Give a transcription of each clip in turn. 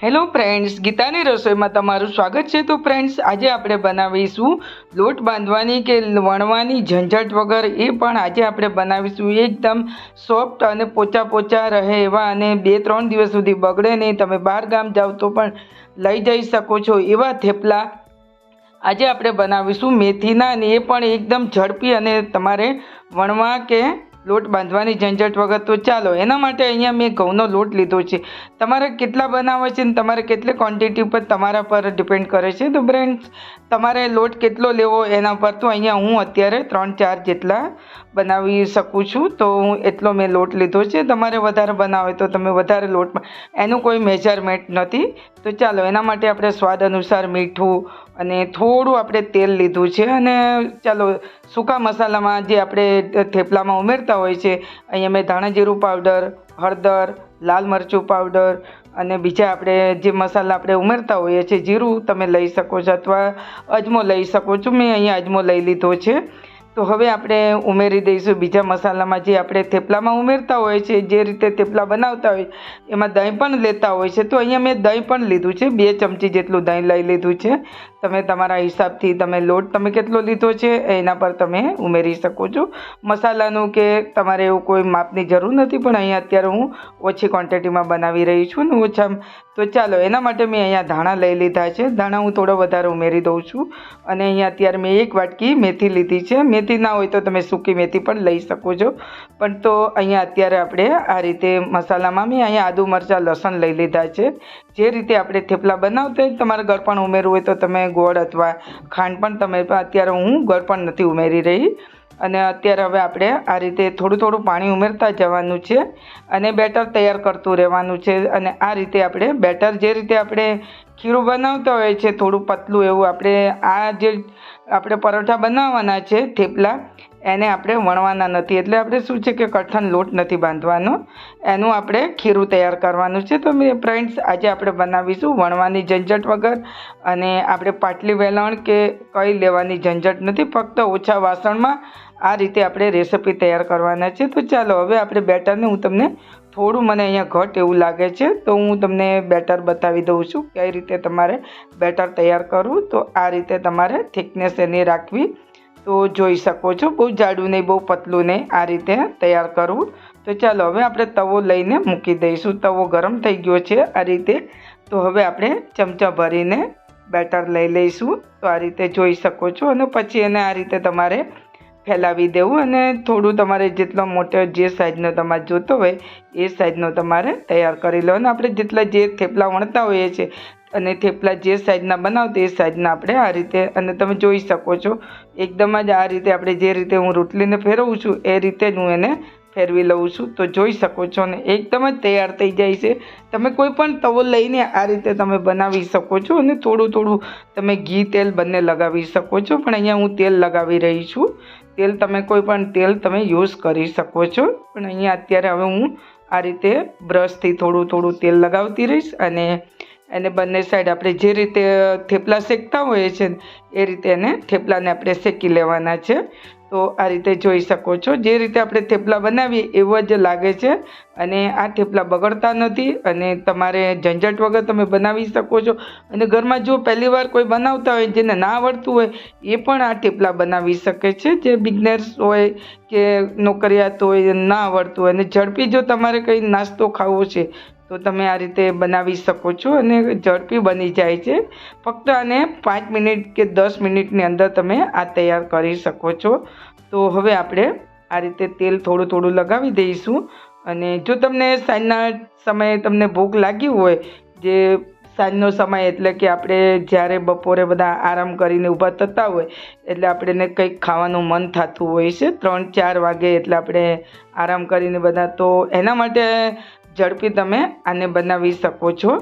Hello friends ગીતાની રસોઈમાં તમારું સ્વાગત છે. તો ફ્રેન્ડ્સ આજે આપણે બનાવીશું લોટ બાંધવાની કે વણવાની ઝંઝટ વગર એ પણ આજે આપણે બનાવીશું. એકદમ સોફ્ટ અને પોચા પોચા રહે એવા અને બે ત્રણ દિવસ સુધી બગડે નહીં. તમે બહાર ગામ જાઓ તો પણ લઈ જઈ શકો છો એવા થેપલા. આજે આપણે બનાવીશું મેથીના અને એ પણ એકદમ ઝડપી અને તમારે વણવા કે લોટ બાંધવાની ઝંઝટ વગર તો ચાલો, એના માટે અહીંયા મેં ઘઉંનો લોટ લીધો છે. તમારે કેટલા બનાવવા છે ને તમારે કેટલી ક્વોન્ટિટી ઉપર તમારા પર ડિપેન્ડ કરે છે તો ફ્રેન્ડ્સ તમારે લોટ કેટલો લેવો એના પર તો અહીંયા હું અત્યારે ત્રણ ચાર જેટલા બનાવી શકું છું. તો હું એટલો મેં લોટ લીધો છે. તમારે વધારે બનાવે તો તમે વધારે લોટમાં, એનું કોઈ મેજરમેન્ટ નથી. તો ચાલો, એના માટે આપણે સ્વાદ અનુસાર મીઠું અને થોડું આપણે તેલ લીધું છે અને ચાલો, સૂકા મસાલામાં જે આપણે થેપલામાં ઉમેરતા હોય છે, અહીંયા મેં ધાણા જીરું પાવડર હળદર, લાલ મરચું પાવડર અને બીજા આપણે જે મસાલા આપણે ઉમેરતા હોઈએ છીએ, જીરું તમે લઈ શકો છો અથવા અજમો લઈ શકો છો. મેં અહીંયા અજમો લઈ લીધો છે. તો હવે આપણે ઉમેરી દઈશું બીજા મસાલામાં જે આપણે થેપલામાં ઉમેરતા હોય છે, જે રીતે થેપલા બનાવતા હોય, એમાં દહીં પણ લેતા હોય છે. તો અહીંયા મેં દહીં પણ લીધું છે, બે ચમચી જેટલું દહીં લઈ લીધું છે. તમે તમારા હિસાબથી તમે લોટ તમે કેટલો લીધો છે, એના પર તમે ઉમેરી શકો છો. મસાલાનું કે તમારે એવું કોઈ માપની જરૂર નથી, પણ અહીંયા અત્યારે હું ઓછી ક્વોન્ટિટીમાં બનાવી રહી છું ને ઓછા તો ચાલો, એના માટે મેં અહીંયા ધાણા લઈ લીધા છે. ધાણા હું થોડો વધારે ઉમેરી દઉં છું. અને અહીંયા અત્યારે મેં એક વાટકી મેથી લીધી છે. મેથી ના હોય તો તમે સૂકી મેથી પણ લઈ શકો છો. પણ તો અહીંયા અત્યારે આપણે આ રીતે મસાલામાં મેં અહીંયા આદુ મરચાં, લસણ લઈ લીધા છે. જે રીતે આપણે થેપલા બનાવતા હોય, તમારે ગળપણ ઉમેરવું હોય તો તમે ગોળ અથવા ખાંડ પણ તમે અત્યારે હું ગળપણ નથી ઉમેરી રહી. અને અત્યારે હવે આપણે આ રીતે થોડું થોડું પાણી ઉમેરતા જવાનું છે અને બેટર તૈયાર કરતું રહેવાનું છે અને આ રીતે આપણે બેટર જે રીતે આપણે ખીરું બનાવતા હોય છે, થોડું પતલું એવું આપણે આ જે આપણે પરોઠા બનાવવાના છે, થેપલા, એને આપણે વણવાના નથી. એટલે આપણે શું છે કે કઠણ લોટ નથી બાંધવાનો. એનું આપણે ખીરું તૈયાર કરવાનું છે. તો મેં ફ્રેન્ડ્સ, આજે આપણે બનાવીશું વણવાની ઝંઝટ વગર અને આપણે પાટલી વેલણ કે કંઈ લેવાની ઝંઝટ નથી. ફક્ત ઓછા વાસણમાં આ રીતે આપણે રેસીપી તૈયાર કરવાના છે. તો ચાલો, હવે આપણે બેટરને હું તમને થોડું મને અહીંયા ઘટ એવું લાગે છે, તો હું તમને બેટર બતાવી દઉં છું કઈ રીતે તમારે બેટર તૈયાર કરવું. તો આ રીતે તમારે થિકનેસ એની રાખવી. તો જોઈ શકો છો, બહુ જાડું નહીં, બહુ પતલું નહીં આ રીતે તૈયાર કરવું. તો ચાલો, હવે આપણે તવો લઈને મૂકી દઈશું. તવો ગરમ થઈ ગયો છે આ રીતે. તો હવે આપણે ચમચા ભરીને બેટર લઈ લઈશું. તો આ રીતે જોઈ શકો છો. અને પછી એને આ રીતે તમારે ફેલાવી દેવું અને થોડું તમારે જેટલો મોટો જે સાઇઝનો તમારે જોતો હોય, એ સાઇઝનો તમારે તૈયાર કરી લો. અને આપણે જેટલા જે થેપલા વણતા હોઈએ છીએ અને થેપલા જે સાઇઝના બનાવતા એ સાઇઝના આપણે આ રીતે અને તમે જોઈ શકો છો. એકદમ જ આ રીતે આપણે જે રીતે હું રોટલીને ફેરવું છું, એ રીતે જ હું એને ફેરવી લઉં છું. તો જોઈ શકો છો ને, એકદમ જ તૈયાર થઈ જાય છે. તમે કોઈ પણ તવો લઈને આ રીતે તમે બનાવી શકો છો અને થોડું થોડું તમે ઘી તેલ બંને લગાવી શકો છો. પણ અહીંયા હું તેલ લગાવી રહી છું. તેલ તમે કોઈ પણ તેલ તમે યુઝ કરી શકો છો. પણ અહીંયા અત્યારે હવે હું આ રીતે બ્રશથી થોડું થોડું તેલ લગાવતી રહીશ અને એને બંને સાઈડ આપણે જે રીતે થેપલા શેકતા હોઈએ છીએ એ રીતે એને થેપલાને આપણે શેકી લેવાના છે. તો આ રીતે જોઈ શકો છો. જે રીતે આપણે થેપલા બનાવીએ એવો જ લાગે છે. અને આ થેપલા બગડતા નથી અને તમારે ઝંઝટ વગર તમે બનાવી શકો છો. અને ઘરમાં જો પહેલી વાર કોઈ બનાવતા હોય, જેને ના આવડતું હોય, એ પણ આ થેપલા બનાવી શકે છે. જે બિગનર્સ હોય કે નોકરિયાત હોય ના આવડતું હોય. અને ઝડપી જો તમારે કંઈ નાસ્તો ખાવો છે, તો તમે આ રીતે બનાવી શકો છો અને ઝડપી બની જાય છે. ફક્ત આને પાંચ મિનિટ કે દસ મિનિટની અંદર તમે આ તૈયાર કરી શકો છો. તો હવે આપણે આ રીતે તેલ થોડું થોડું લગાવી દઈશું. અને જો તમને સાંજના સમયે તમને ભૂખ લાગી હોય, જે સાંજનો સમય એટલે કે આપણે જ્યારે બપોરે બધા આરામ કરીને ઊભા થતા હોય, એટલે આપણને કંઈક ખાવાનું મન થતું હોય છે. ત્રણ, ચાર વાગે એટલે આપણે આરામ કરીને બધા, તો એના માટે ઝડપી તમે આને બનાવી શકો છો.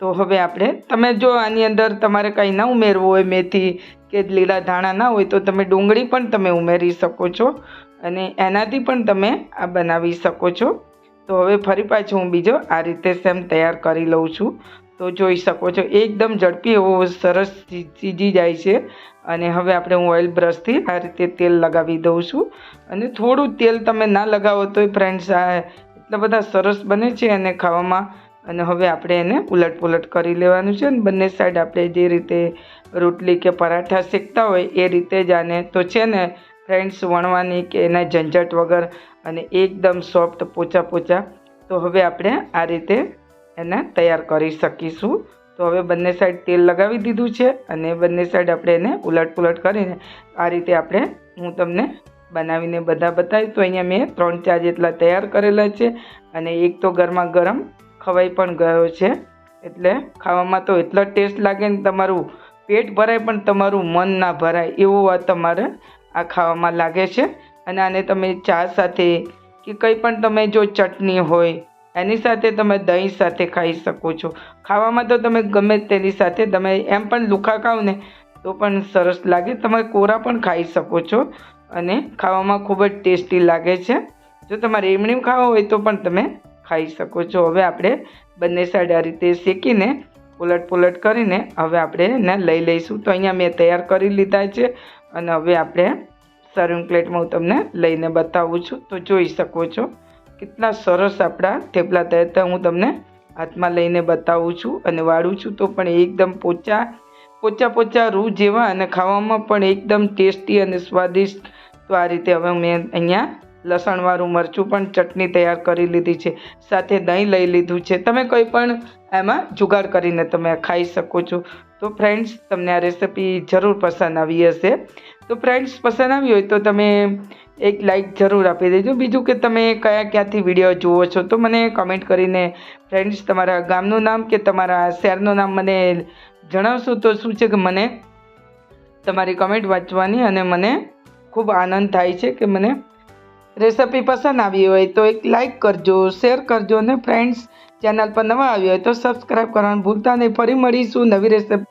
તો હવે આપણે, તમે જો આની અંદર તમારે કંઈ ના ઉમેરવું હોય, મેથી કે લીલા ધાણા ના હોય, તો તમે ડુંગળી પણ તમે ઉમેરી શકો છો અને એનાથી પણ તમે આ બનાવી શકો છો. તો હવે ફરી પાછું હું બીજો આ રીતે સેમ તૈયાર કરી લઉં છું. તો જોઈ શકો છો, એકદમ ઝડપી એવો સરસ સીજી જાય છે. અને હવે આપણે હું ઓઇલ બ્રશથી આ રીતે તેલ લગાવી દઉં છું. અને થોડું તેલ તમે ના લગાવો તોય ફ્રેન્ડ્સ આ એટલા બધા સરસ બને છે અને ખાવામાં અને હવે આપણે એને ઉલટ પુલટ કરી લેવાનું છે અને બંને સાઈડ આપણે જે રીતે રોટલી કે પરાઠા શેકતા હોય એ રીતે જ આને તો છે ને ફ્રેન્ડ્સ વણવાની કે એના ઝંઝટ વગર અને એકદમ સોફ્ટ પોચા પોચા તો હવે આપણે આ રીતે એને તૈયાર કરી શકીશું. તો હવે બંને સાઈડ તેલ લગાવી દીધું છે અને બંને સાઈડ આપણે એને ઉલટ પુલટ કરીને આ રીતે આપણે હું તમને બનાવીને બધા બતાવ્યું તો અહીંયા મેં ત્રણ ચાર જેટલા તૈયાર કરેલા છે અને એક તો ગરમા ગરમ ખવાઈ પણ ગયો છે. એટલે ખાવામાં તો એટલો ટેસ્ટ લાગે ને તમારું પેટ ભરાય પણ તમારું મન ના ભરાય, એવું આ તમારે આ ખાવામાં લાગે છે. અને આને તમે ચા સાથે કે કંઈ પણ તમે જો ચટણી હોય, એની સાથે તમે દહીં સાથે ખાઈ શકો છો. ખાવામાં તો તમે ગમે તેની સાથે, તમે એમ પણ લુખા ખાઓ ને, તો પણ સરસ લાગે. તમે કોરા પણ ખાઈ શકો છો અને ખાવામાં ખૂબ જ ટેસ્ટી લાગે છે. જો તમારે એમણી ખાવા હોય તો પણ તમે ખાઈ શકો છો. હવે આપણે બંને સાઈડ આ રીતે શેકીને ઉલટ પુલટ કરીને હવે આપણે એને લઈ લઈશું. તો અહીંયા મેં તૈયાર કરી લીધા છે અને હવે આપણે સર્વિંગ પ્લેટમાં હું તમને લઈને બતાવું છું. તો જોઈ શકો છો કેટલા સરસ આપણા થેપલા તૈયાર હું તમને હાથમાં લઈને બતાવું છું અને વાળું છું તો પણ એકદમ પોચા પોચા પોચા રૂ જેવા અને ખાવામાં પણ એકદમ ટેસ્ટી અને સ્વાદિષ્ટ. તો આ રીતે હવે મેં અહીંયા લસણવાળું મરચું પણ ચટણી તૈયાર કરી લીધી છે. સાથે દહીં લઈ લીધું છે. તમે કોઈ પણ એમાં જુગાડ કરીને તમે ખાઈ શકો છો. તો ફ્રેન્ડ્સ તમને આ રેસિપી જરૂર પસંદ આવી હશે. તો ફ્રેન્ડ્સ પસંદ આવી હોય તો તમે એક લાઈક જરૂર આપી દેજો. બીજું કે તમે કયા ક્યાંથી વીડિયો જુઓ છો તો મને કમેન્ટ કરીને ફ્રેન્ડ્સ તમારા ગામનું નામ કે તમારા શહેરનું નામ મને જણાવશો તો શું છે કે મને તમારી કમેન્ટ વાંચવાની અને મને ખૂબ આનંદ થાય છે કે મને રેસિપી પસંદ આવી હોય તો એક લાઈક કરજો, શેર કરજો અને ફ્રેન્ડ્સ ચેનલ પર નવા આવ્યો હોય તો સબસ્ક્રાઈબ કરવાનું ભૂલતા નહીં. ફરી મળીશું નવી રેસિપી